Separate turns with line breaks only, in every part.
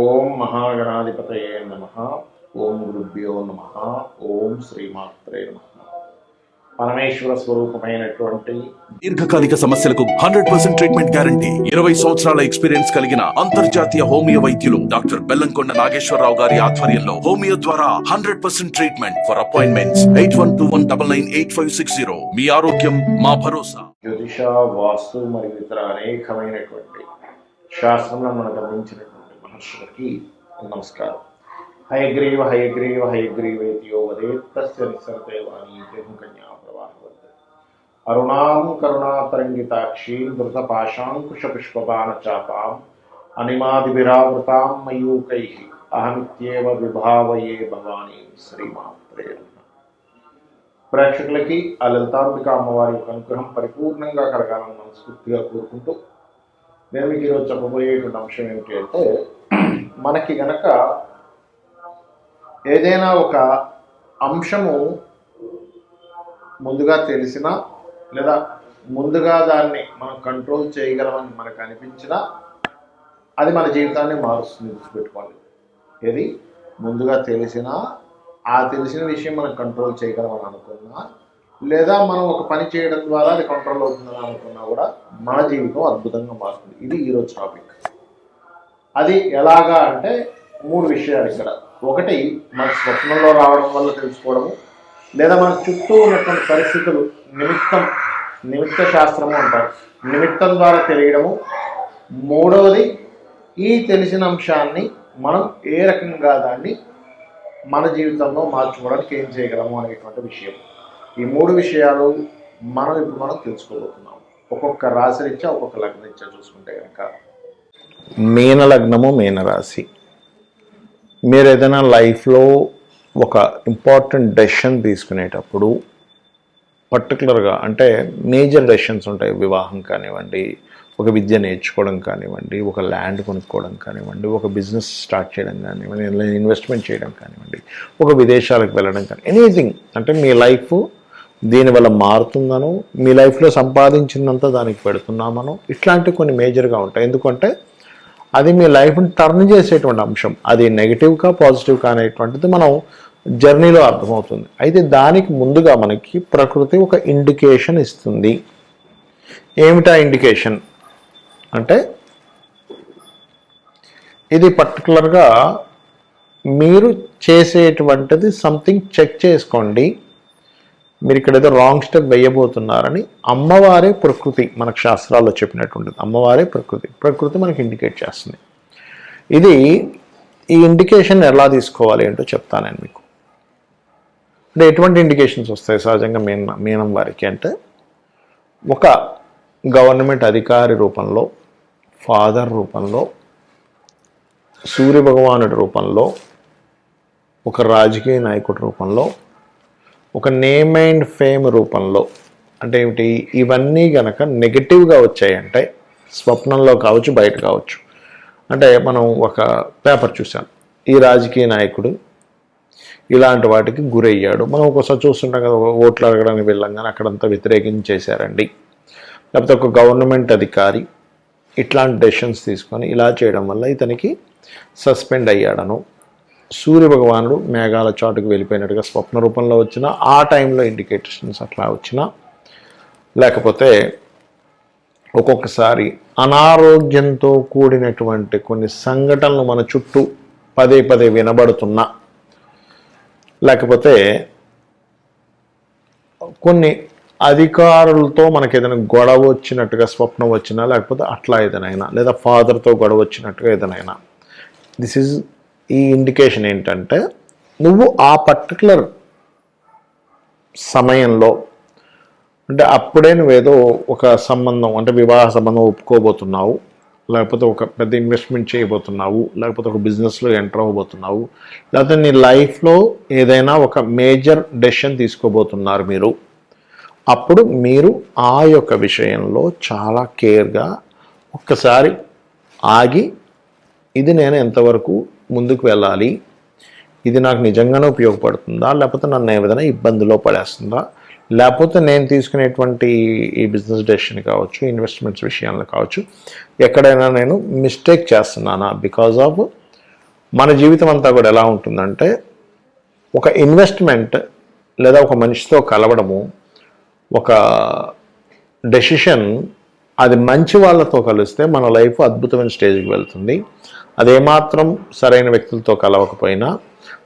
ఓం మహాగణాధిపతయే నమ. ఓం గురుభ్యో నమ. ఓం శ్రీమాత్రే నమ. పరమేశ్వర స్వరూపమైనటువంటి
దీర్ఘకాలిక సమస్యలకు హండ్రెడ్ పర్సెంట్ ట్రీట్మెంట్ గ్యారంటీ. ఇరవై సంవత్సరాల ఎక్స్పీరియన్స్ కలిగిన అంతర్జాతీయ హోమియో వైద్యులు డాక్టర్ బెల్లంకొండ నాగేశ్వరరావు గారి ఆధ్వర్యంలో హోమియో ద్వారా hundred percent treatment for appointments. Eight one two one double nine eight five six zero. మీ ఆరోగ్యం మా భరోసా.
జ్యోతిష వాస్తు మరియు ఇతర అనేకమైనటువంటి శాస్త్రంలో మనం గమనించినటువంటి మహర్షులకి నమస్కారం హయగ్రీవ హయగ్రీవ హయగ్రీవేతియో వదేత్తస్య నిస్సరతే వాణి కన్యా ప్రవాహవత్ అరుణాం కరుణాతరంగితాక్షి ధృతపాశాంకుశ పుష్పపాన చాపాం అనిమాదిభిరావృతాం మయూకై అహమిత్యేవ విభావయే భవానీ శ్రీమాత్రే నమః. ప్రేక్షకులకి ఆ లలితాంబిక అమ్మవారి యొక్క అనుగ్రహం పరిపూర్ణంగా కలగాలని మనస్ఫూర్తిగా కోరుకుంటూ నేను మీకు ఈరోజు చెప్పబోయేటువంటి అంశం ఏమిటి అంటే మనకి గనక ఏదైనా ఒక అంశము ముందుగా తెలిసినా లేదా ముందుగా దాన్ని మనం కంట్రోల్ చేయగలమని మనకు అనిపించినా అది మన జీవితాన్ని మారుస్తుంది గుర్తుపెట్టుకోండి. ఏది? ముందుగా తెలిసినా ఆ తెలిసిన విషయం మనం కంట్రోల్ చేయగలమని అనుకున్నా లేదా మనం ఒక పని చేయడం ద్వారా అది కంట్రోల్ అవుతుందని అనుకున్నా కూడా మన జీవితం అద్భుతంగా మారుతుంది. ఇది ఈరోజు టాపిక్ అది ఎలాగా అంటే మూడు విషయాలు ఇక్కడ. ఒకటి మన స్వప్నంలో రావడం వల్ల తెలుసుకోవడము లేదా మన చుట్టూ ఉన్నటువంటి పరిస్థితులు నిమిత్తం నిమిత్త శాస్త్రము అంటారు. నిమిత్తం ద్వారా తెలియడము. మూడవది ఈ తెలిసిన అంశాన్ని మనం ఏ రకంగా దాన్ని మన జీవితంలో మార్చుకోవడానికి ఏం చేయగలము అనేటువంటి విషయం. ఈ మూడు విషయాలు మనం ఇప్పుడు మనం తెలుసుకోబోతున్నాం. ఒక్కొక్క రాశి రీత్యా ఒక్కొక్క లగ్నం రీత్యా చూసుకుంటే కనుక మీన లగ్నము మీనరాశి మీరు ఏదైనా లైఫ్లో ఒక ఇంపార్టెంట్ డెసిషన్ తీసుకునేటప్పుడు పర్టికులర్గా అంటే మేజర్ డెసిషన్స్ ఉంటాయి. వివాహం కానివ్వండి ఒక విద్య నేర్చుకోవడం కానివ్వండి ఒక ల్యాండ్ కొనుక్కోవడం కానివ్వండి ఒక బిజినెస్ స్టార్ట్ చేయడం కానివ్వండి ఇన్వెస్ట్మెంట్ చేయడం కానివ్వండి ఒక విదేశాలకు వెళ్ళడం కానీ ఎనీథింగ్ అంటే మీ లైఫ్ దీనివల్ల మారుతుందనో మీ లైఫ్లో సంపాదించినంత దానికి పెడుతున్నామనో ఇట్లాంటివి కొన్ని మేజర్గా ఉంటాయి. ఎందుకంటే అది మీ లైఫ్ని టర్న్ చేసేటువంటి అంశం. అది నెగిటివ్గా పాజిటివ్గా అనేటువంటిది మనం జర్నీలో అర్థమవుతుంది. అయితే దానికి ముందుగా మనకి ప్రకృతి ఒక ఇండికేషన్ ఇస్తుంది. ఏమిటా ఇండికేషన్? అంటే ఇది పర్టికులర్గా మీరు చేసేటువంటిది సంథింగ్ చెక్ చేసుకోండి. మీరు ఇక్కడ ఏదో రాంగ్ స్టెప్ వేయబోతున్నారని అమ్మవారే ప్రకృతి మనకు శాస్త్రాల్లో చెప్పినట్టుంటుంది. అమ్మవారే ప్రకృతి. ప్రకృతి మనకి ఇండికేట్ చేస్తుంది. ఇది ఈ ఇండికేషన్ ఎలా తీసుకోవాలి ఏంటో చెప్తాను నేను మీకు. అంటే ఎటువంటి ఇండికేషన్స్ వస్తాయి సహజంగా మీన మీనం వారికి అంటే ఒక గవర్నమెంట్ అధికారి రూపంలో ఫాదర్ రూపంలో సూర్య భగవానుడి రూపంలో ఒక రాజకీయ నాయకుడి రూపంలో ఒక నేమ్ అండ్ ఫేమ్ రూపంలో అంటే ఏమిటి? ఇవన్నీ గనక నెగిటివ్గా వచ్చాయంటే స్వప్నంలో కావచ్చు బయట కావచ్చు. అంటే మనం ఒక పేపర్ చూసాం ఈ రాజకీయ నాయకుడు ఇలాంటి వాటికి గురయ్యాడు. మనం ఒకసారి చూస్తుంటాం కదా ఓట్లు అడగడానికి వెళ్ళాం కానీ అక్కడంతా వ్యతిరేకించేశారండి. లేకపోతే ఒక గవర్నమెంట్ అధికారి ఇట్లాంటి డెసిషన్స్ తీసుకొని ఇలా చేయడం వల్ల ఇతనికి సస్పెండ్ అయ్యాడను. సూర్య భగవానుడు మేఘాల చాటుకు వెళ్ళిపోయినట్టుగా స్వప్న రూపంలో వచ్చిన ఆ టైంలో ఇండికేషన్స్ అట్లా వచ్చినా లేకపోతే ఒక్కొక్కసారి అనారోగ్యంతో కూడినటువంటి కొన్ని సంఘటనలు మన చుట్టూ పదే పదే వినబడుతున్నా లేకపోతే కొన్ని అధికారులతో మనకి ఏదైనా గొడవ వచ్చినట్టుగా స్వప్నం వచ్చినా లేకపోతే అట్లా ఏదైనా లేదా ఫాదర్తో గొడవ వచ్చినట్టుగా ఏదైనా దిస్ ఈజ్ ఈ ఇండికేషన్ ఏంటంటే నువ్వు ఆ పర్టికులర్ సమయంలో అంటే అప్పుడే నువ్వేదో ఒక సంబంధం అంటే వివాహ సంబంధం ఒప్పుకోబోతున్నావు లేకపోతే ఒక పెద్ద ఇన్వెస్ట్మెంట్ చేయబోతున్నావు లేకపోతే ఒక బిజినెస్లో ఎంటర్ అవ్వబోతున్నావు లేకపోతే నీ లైఫ్లో ఏదైనా ఒక మేజర్ డెసిషన్ తీసుకోబోతున్నారు మీరు. అప్పుడు మీరు ఆ యొక్క విషయంలో చాలా కేర్గా ఒక్కసారి ఆగి ఇది నేను ఎంతవరకు ముందుకు వెళ్ళాలి. ఇది నాకు నిజంగానే ఉపయోగపడుతుందా? లేకపోతే నన్ను ఏ విధంగా ఇబ్బందిలో పడేస్తుందా? లేకపోతే నేను తీసుకునేటువంటి ఈ బిజినెస్ డెసిషన్ కావచ్చు ఇన్వెస్ట్మెంట్స్ విషయంలో కావచ్చు ఎక్కడైనా నేను మిస్టేక్ చేస్తున్నానా? బికాజ్ ఆఫ్ మన జీవితం అంతా కూడా ఎలా ఉంటుందంటే ఒక ఇన్వెస్ట్మెంట్ లేదా ఒక మనిషితో కలవడము ఒక డెసిషన్ అది మంచి వాళ్ళతో కలిస్తే మన లైఫ్ అద్భుతమైన స్టేజ్కి వెళ్తుంది. అదేమాత్రం సరైన వ్యక్తులతో కలవకపోయినా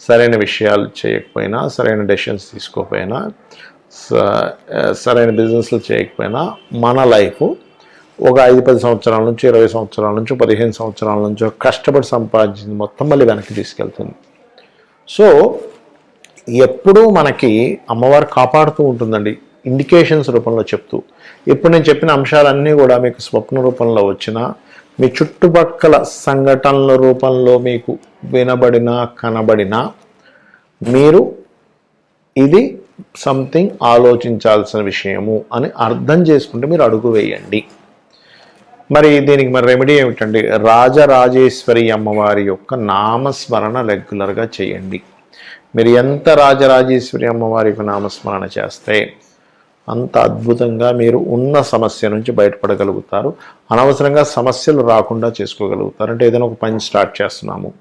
సరైన విషయాలు చేయకపోయినా సరైన డెసిషన్స్ తీసుకోకపోయినా స- సరైన బిజినెస్లు చేయకపోయినా మన లైఫ్ ఒక ఐదు పది సంవత్సరాల నుంచి ఇరవై సంవత్సరాల నుంచి పదిహేను సంవత్సరాల నుంచి కష్టపడి సంపాదించింది మొత్తం మళ్ళీ వెనక్కి తీసుకెళ్తుంది. సో ఎప్పుడూ మనకి అమ్మవారు కాపాడుతూ ఉంటుందండి. ఇండికేషన్స్ రూపంలో చెప్తూ. ఇప్పుడు నేను చెప్పిన అంశాలన్నీ కూడా మీకు స్వప్న రూపంలో వచ్చిన మీ చుట్టుపక్కల సంఘటనల రూపంలో మీకు వినబడినా కనబడినా మీరు ఇది సంథింగ్ ఆలోచించాల్సిన విషయము అని అర్థం చేసుకుంటే మీరు అడుగు వేయండి. మరి దీనికి మరి రెమెడీ ఏమిటండి? రాజరాజేశ్వరి అమ్మవారి యొక్క నామస్మరణ రెగ్యులర్గా చేయండి. మీరు ఎంత రాజరాజేశ్వరి అమ్మవారి యొక్క నామస్మరణ చేస్తే అంత అద్భుతంగా మీరు ఉన్న సమస్య నుంచి బయటపడగలుగుతారు. అనవసరంగా సమస్యలు రాకుండా చేసుకోగలుగుతారు. అంటే ఏదైనా ఒక పని స్టార్ట్ చేస్తున్నాము.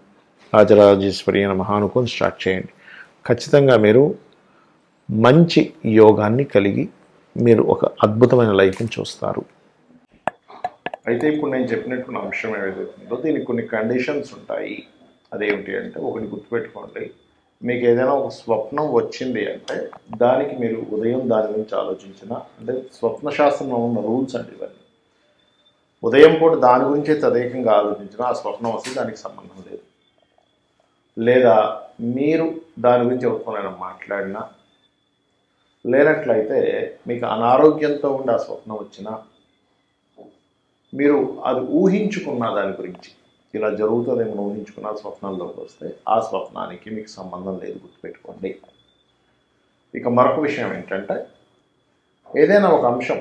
రాజరాజేశ్వరి అనే మహానుకొని స్టార్ట్ చేయండి. ఖచ్చితంగా మీరు మంచి యోగాన్ని కలిగి మీరు ఒక అద్భుతమైన లైఫ్ని చూస్తారు. అయితే ఇప్పుడు నేను చెప్పినటువంటి అంశం ఏదైతే ఉందో దీనికి కొన్ని కండిషన్స్ ఉంటాయి. అదేమిటి అంటే ఒకటి గుర్తుపెట్టుకోండి. మీకు ఏదైనా ఒక స్వప్నం వచ్చింది అంటే దానికి మీరు ఉదయం దాని గురించి ఆలోచించిన అంటే స్వప్న శాస్త్రంలో ఉన్న రూల్స్ అండి ఇవన్నీ. ఉదయం పూట దాని గురించే తదేకంగా ఆలోచించిన ఆ స్వప్నం వస్తే దానికి సంబంధం లేదు. లేదా మీరు దాని గురించి ఎవరితోనైనా మాట్లాడినా లేనట్లయితే మీకు అనారోగ్యంతో ఉండి ఆ స్వప్నం వచ్చినా మీరు అది ఊహించుకున్న దాని గురించి ఇలా జరుగుతుందేమో ఊహించుకున్న స్వప్నంలోకి వస్తే ఆ స్వప్నానికి మీకు సంబంధం లేదు గుర్తుపెట్టుకోండి. ఇక మరొక విషయం ఏంటంటే ఏదైనా ఒక అంశం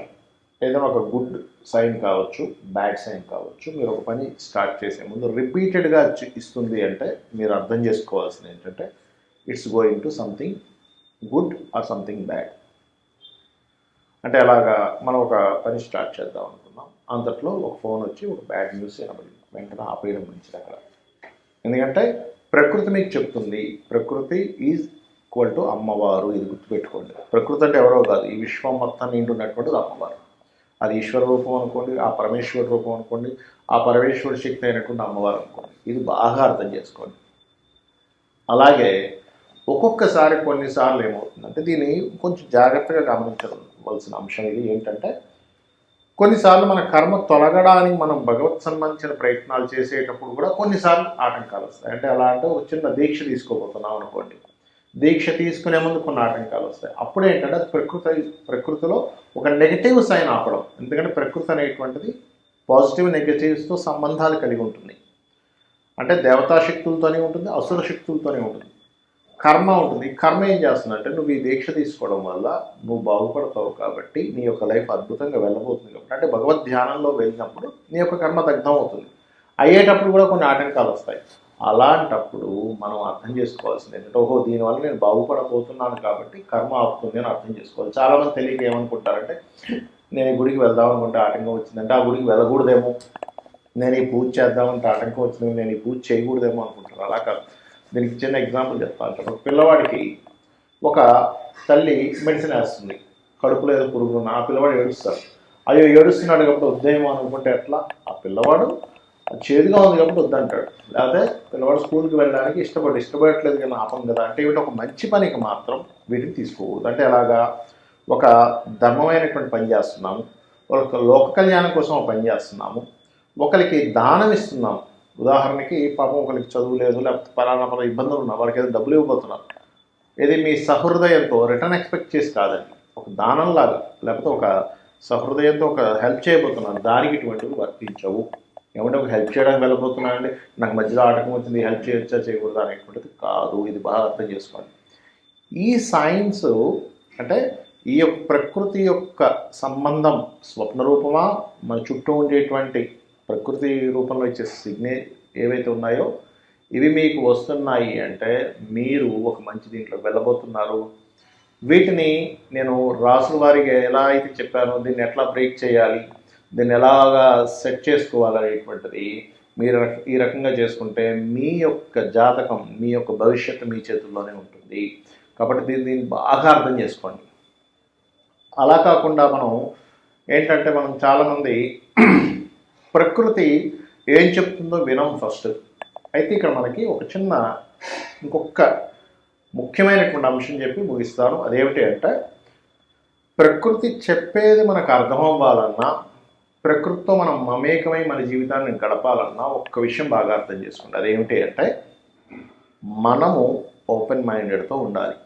ఏదైనా ఒక గుడ్ సైన్ కావచ్చు బ్యాడ్ సైన్ కావచ్చు మీరు ఒక పని స్టార్ట్ చేసే ముందు రిపీటెడ్గా ఇస్తుంది అంటే మీరు అర్థం చేసుకోవాల్సింది ఏంటంటే it's going to something good or something bad. అంటే అలాగా మనం ఒక పని స్టార్ట్ చేద్దాం అనుకున్నాం అంతట్లో ఒక ఫోన్ వచ్చి ఒక బ్యాడ్ న్యూస్ వినబడింది. వెంటనే ఆపేయడం మంచిది అక్కడ. ఎందుకంటే ప్రకృతి మీకు చెప్తుంది ప్రకృతి ఈజ్ ఈక్వల్ టు అమ్మవారు ఇది గుర్తుపెట్టుకోండి. ప్రకృతి అంటే ఎవరో కాదు ఈ విశ్వం మొత్తం నిండున్నటువంటిది అమ్మవారు. అది ఈశ్వర రూపం అనుకోండి ఆ పరమేశ్వర రూపం అనుకోండి ఆ పరమేశ్వర శక్తి అయినటువంటి అమ్మవారు అనుకోండి. ఇది బాగా అర్థం చేసుకోండి. అలాగే ఒక్కొక్కసారి కొన్నిసార్లు ఏమవుతుందంటే దీన్ని కొంచెం జాగ్రత్తగా గమనించవలసిన అంశం ఇది ఏంటంటే కొన్నిసార్లు మన కర్మ తొలగడానికి మనం భగవత్ సంబంధించిన ప్రయత్నాలు చేసేటప్పుడు కూడా కొన్నిసార్లు ఆటంకాలు వస్తాయి. అంటే ఎలా అంటే ఒక చిన్న దీక్ష తీసుకోబోతున్నాం అనుకోండి. దీక్ష తీసుకునే ముందు కొన్ని ఆటంకాలు వస్తాయి. అప్పుడు ఏంటంటే ప్రకృతి ప్రకృతిలో ఒక నెగటివ్ సైన్ ఆపడం. ఎందుకంటే ప్రకృతి అనేటువంటిది పాజిటివ్ నెగటివ్స్తో సంబంధాలు కలిగి ఉంటుంది. అంటే దేవతా శక్తులతోనే ఉంటుంది అసుర శక్తులతోనే ఉంటుంది. కర్మ ఉంటుంది. కర్మ ఏం చేస్తుందంటే నువ్వు ఈ దీక్ష తీసుకోవడం వల్ల నువ్వు బాగుపడతావు కాబట్టి నీ యొక్క లైఫ్ అద్భుతంగా వెళ్ళబోతుంది కాబట్టి అంటే భగవద్ ధ్యానంలో వెళ్ళినప్పుడు నీ యొక్క కర్మ దగ్ధం అవుతుంది. అయ్యేటప్పుడు కూడా కొన్ని ఆటంకాలు వస్తాయి. అలాంటప్పుడు మనం అర్థం చేసుకోవాల్సింది ఏంటంటే ఓహో దీనివల్ల నేను బాగుపడబోతున్నాను కాబట్టి కర్మ ఆపుతుంది అని అర్థం చేసుకోవాలి. చాలామంది తెలియక ఏమనుకుంటారంటే నేను ఈ గుడికి వెళ్దాం అనుకుంటే ఆటంకం వచ్చిందంటే ఆ గుడికి వెళ్ళకూడదేమో. నేను ఈ పూజ చేద్దామంటే ఆటంకం వచ్చింది నేను ఈ పూజ చేయకూడదేమో అనుకుంటారు. అలా కాదు. దీనికి చిన్న ఎగ్జాంపుల్ చెప్తాను. ఒక పిల్లవాడికి ఒక తల్లి మెడిసిన్ వేస్తుంది. కడుపులో ఏదో పురుగు ఆ పిల్లవాడు ఏడుస్తాడు. అయ్యో ఏడుస్తున్నాడు కాబట్టి వద్దేమో అనుకుంటే ఎట్లా? ఆ పిల్లవాడు చేదుగా ఉంది కాబట్టి వద్దంటాడు. లేకపోతే పిల్లవాడు స్కూల్కి వెళ్ళడానికి ఇష్టపడి ఇష్టపడట్లేదు కానీ ఆపం కదా. అంటే ఇవి ఒక మంచి పనికి మాత్రం వీటిని తీసుకోకూడదు. అంటే అలాగా ఒక ధర్మమైనటువంటి పని చేస్తున్నాము. ఒక లోక కళ్యాణం కోసం పని చేస్తున్నాము. ఒకరికి దానం ఇస్తున్నాము. ఉదాహరణకి పాపం ఒకరికి చదువు లేదు లేకపోతే పలానా పలానా ఇబ్బందులు ఉన్నా వాళ్ళకి ఏదో డబ్బులు ఇవ్వబోతున్నారు. ఇది మీ సహృదయంతో రిటర్న్ ఎక్స్పెక్ట్ చేసి కాదండి. ఒక దానంలాగా లేకపోతే ఒక సహృదయంతో ఒక హెల్ప్ చేయబోతున్నారు. దానికి ఇటువంటివి వర్తించవు. ఏమంటే ఒక హెల్ప్ చేయడానికి వెళ్ళబోతున్నానండి నాకు మధ్యలో ఆటకం వచ్చింది హెల్ప్ చేయొచ్చా చేయకూడదా అనేటువంటిది కాదు. ఇది బాగా అర్థం చేసుకోండి ఈ సైన్స్ అంటే ఈ యొక్క ప్రకృతి యొక్క సంబంధం స్వప్న రూపమా మన చుట్టూ ఉండేటువంటి ప్రకృతి రూపంలో ఇచ్చే సిగ్నే ఏవైతే ఉన్నాయో ఇవి మీకు వస్తున్నాయి అంటే మీరు ఒక మంచి దీంట్లో వెళ్ళబోతున్నారు. వీటిని నేను రాసుల వారికి ఎలా అయితే చెప్పానో దీన్ని ఎట్లా బ్రేక్ చేయాలి దీన్ని ఎలాగా సెట్ చేసుకోవాలనేటువంటిది మీరు ఈ రకంగా చేసుకుంటే మీ యొక్క జాతకం మీ యొక్క భవిష్యత్తు మీ చేతుల్లోనే ఉంటుంది. కాబట్టి దీన్ని దీన్ని బాగా అర్థం చేసుకోండి. అలా కాకుండా మనం ఏంటంటే మనం చాలామంది ప్రకృతి ఏం చెప్తుందో వినం ఫస్ట్. అయితే ఇక్కడ మనకి ఒక చిన్న ఇంకొక ముఖ్యమైనటువంటి అంశం చెప్పి ముగిస్తాను. అదేమిటి అంటే ప్రకృతి చెప్పేది మనకు అర్థం అవ్వాలన్నా ప్రకృతితో మనం మమేకమై మన జీవితాన్ని గడపాలన్నా ఒక్క విషయం బాగా అర్థం చేసుకోండి. అదేమిటి అంటే మనము ఓపెన్ మైండెడ్తో ఉండాలి.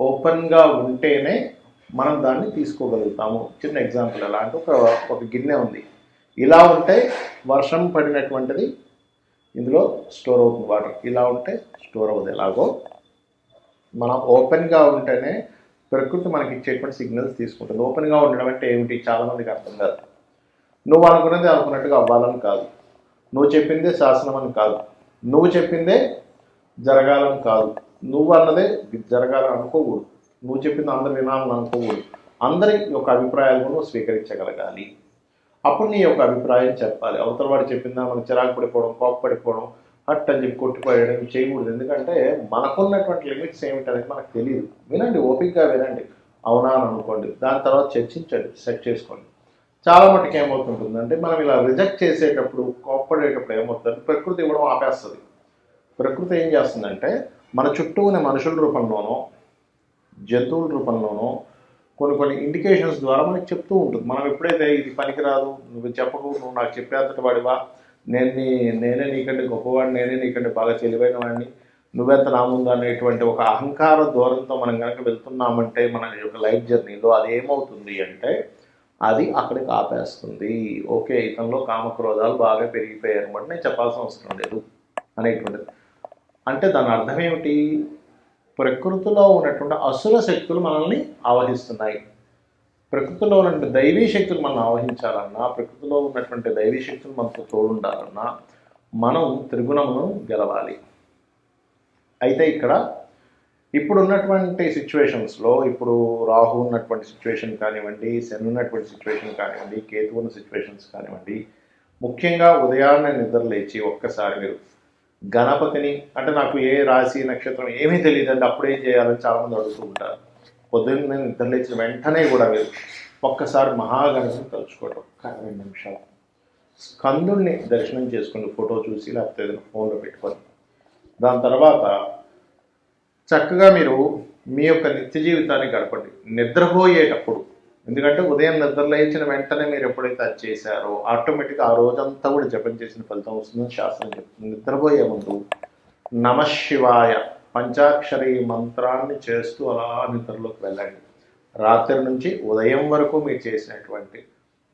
ఓపెన్గా ఉంటేనే మనం దాన్ని తీసుకోగలుగుతాము. చిన్న ఎగ్జాంపుల్ ఎలా అంటే ఒక ఒక గిన్నె ఉంది. ఇలా ఉంటే వర్షం పడినటువంటిది ఇందులో స్టోర్ అవుతుంది. వాటర్ ఇలా ఉంటే స్టోర్ అవుతుంది ఎలాగో మనం ఓపెన్గా ఉంటేనే ప్రకృతి మనకి ఇచ్చేటువంటి సిగ్నల్స్ తీసుకుంటుంది. ఓపెన్గా ఉండడం అంటే ఏమిటి? చాలామందికి అర్థం కాదు. నువ్వు అనుకున్నది అనుకున్నట్టుగా అవ్వాలని కాదు. నువ్వు చెప్పిందే శాసనం అని కాదు. నువ్వు చెప్పిందే జరగాలని కాదు. నువ్వు అన్నదే జరగాలని అనుకోకూడదు. నువ్వు చెప్పింది అందరు వినాలని అనుకోకూడదు. అందరి యొక్క అభిప్రాయాలను స్వీకరించగలగాలి. అప్పుడు నీ యొక్క అభిప్రాయం చెప్పాలి. అవతల వాడు చెప్పిందా మనకు చిరాకు పడిపోవడం కోపపడిపోవడం హట్ అని చెప్పి కొట్టిపోయడం చేయకూడదు. ఎందుకంటే మనకున్నటువంటి లిమిట్స్ ఏమిటనేది మనకు తెలియదు వినండి ఓపికగా వినండి. అవునా అని అనుకోండి. దాని తర్వాత చర్చించండి సెట్ చేసుకోండి. చాలా మటుకు ఏమవుతుంటుందంటే మనం ఇలా రిజెక్ట్ చేసేటప్పుడు కోప్పడేటప్పుడు ఏమవుతుందంటే ప్రకృతి ఇవ్వడం ఆపేస్తుంది. ప్రకృతి ఏం చేస్తుందంటే మన చుట్టూ ఉన్న మనుషుల రూపంలోనో జంతువుల రూపంలోనో కొన్ని కొన్ని ఇండికేషన్స్ ద్వారా మనకి చెప్తూ ఉంటుంది. మనం ఎప్పుడైతే ఇది పనికిరాదు నువ్వు చెప్పకు నువ్వు నాకు చెప్పేంతటి వాడివా నేను నీ నేనే నీకంటే గొప్పవాడిని నేనే నీకంటే బాగా తెలివైన వాడిని నువ్వెంత నా ముందు అనేటువంటి ఒక అహంకార దూరంతో మనం కనుక వెళ్తున్నామంటే మన యొక్క లైఫ్ జర్నీలో అది ఏమవుతుంది అంటే అది అక్కడికి ఆపేస్తుంది. ఓకే ఇతనిలో కామక్రోధాలు బాగా పెరిగిపోయాయి అనమాట నేను చెప్పాల్సిన అవసరం లేదు అనేటువంటిది. అంటే దాని అర్థం ఏమిటి? ప్రకృతిలో ఉన్నటువంటి అసుర శక్తులు మనల్ని ఆవహిస్తున్నాయి. ప్రకృతిలో ఉన్నటువంటి దైవీ శక్తులు మనం ఆవహించాలన్నా ప్రకృతిలో ఉన్నటువంటి దైవీ శక్తులు మనతో తోడుండాలన్నా మనం త్రిగుణమును గెలవాలి. అయితే ఇక్కడ ఇప్పుడు ఉన్నటువంటి సిచ్యువేషన్స్లో ఇప్పుడు రాహు ఉన్నటువంటి సిచ్యువేషన్ కానివ్వండి శని ఉన్నటువంటి సిచ్యువేషన్ కానివ్వండి కేతు ఉన్న సిచ్యువేషన్స్ కానివ్వండి ముఖ్యంగా ఉదయాన్నే నిద్ర లేచి ఒక్కసారి మీరు గణపతిని అంటే నాకు ఏ రాశి నక్షత్రం ఏమీ తెలియదండి. అప్పుడేం చేయాలని చాలామంది అడుగుతూ ఉంటారు. పొద్దున్న నిద్ర లేచిన వెంటనే కూడా మీరు ఒక్కసారి మహాగణపతిని తలుచుకోవడం ఒక్క రెండు నిమిషాలు. స్కందుణ్ణి దర్శనం చేసుకుని ఫోటో చూసి లేకపోతే ఏదైనా ఫోన్లో పెట్టుకొని. దాని తర్వాత చక్కగా మీరు మీ యొక్క నిత్య జీవితాన్ని గడపండి. నిద్రపోయేటప్పుడు ఎందుకంటే ఉదయం నిద్ర లేచిన వెంటనే మీరు ఎప్పుడైతే అది చేశారో ఆటోమేటిక్గా ఆ రోజంతా కూడా జపం చేసిన ఫలితం వస్తుందని శాస్త్రం చెప్తుంది. నిద్రపోయే ముందు నమశివాయ పంచాక్షరి మంత్రాన్ని చేస్తూ అలా నిద్రలోకి వెళ్ళండి. రాత్రి నుంచి ఉదయం వరకు మీరు చేసినటువంటి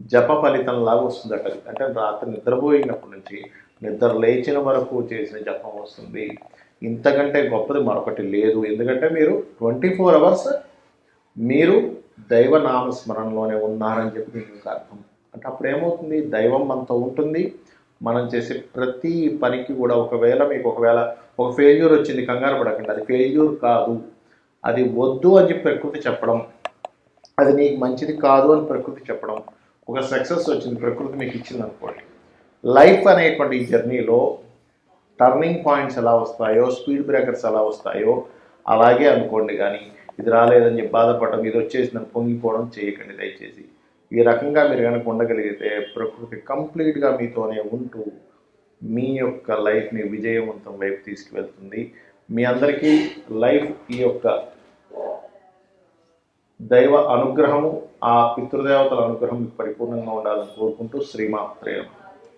జప ఫలితంలాగా వస్తుందట. అంటే రాత్రి నిద్రపోయినప్పటి నుంచి నిద్ర లేచిన వరకు చేసిన జపం వస్తుంది. ఇంతకంటే గొప్పది మరొకటి లేదు. ఎందుకంటే మీరు ట్వంటీ ఫోర్ అవర్స్ మీరు దైవ నామస్మరణలోనే ఉన్నారని చెప్పి మీకు అర్థం. అంటే అప్పుడు ఏమవుతుంది దైవం మనతో ఉంటుంది. మనం చేసే ప్రతి పనికి కూడా ఒకవేళ మీకు ఒకవేళ ఒక ఫెయిల్యూర్ వచ్చింది కంగారు పడకండి. అది ఫెయిల్యూర్ కాదు. అది వద్దు అని చెప్పి ప్రకృతి చెప్పడం. అది నీకు మంచిది కాదు అని ప్రకృతి చెప్పడం. ఒక సక్సెస్ వచ్చింది ప్రకృతి మీకు ఇచ్చింది అనుకోండి. లైఫ్ అనేటువంటి ఈ జర్నీలో టర్నింగ్ పాయింట్స్ ఎలా వస్తాయో స్పీడ్ బ్రేకర్స్ ఎలా వస్తాయో అలాగే అనుకోండి కానీ ఇది రాలేదని చెప్పి బాధపడడం ఇది వచ్చేసిందని పొంగిపోవడం చేయకండి దయచేసి. ఈ రకంగా మీరు కనుక ఉండగలిగితే ప్రకృతి కంప్లీట్గా మీతోనే ఉంటూ మీ యొక్క లైఫ్ని విజయవంతం వైపు తీసుకువెళ్తుంది. మీ అందరికీ లైఫ్ ఈ యొక్క దైవ అనుగ్రహము ఆ పితృదేవతల అనుగ్రహం మీకు పరిపూర్ణంగా ఉండాలని కోరుకుంటూ శ్రీమాత్రేయం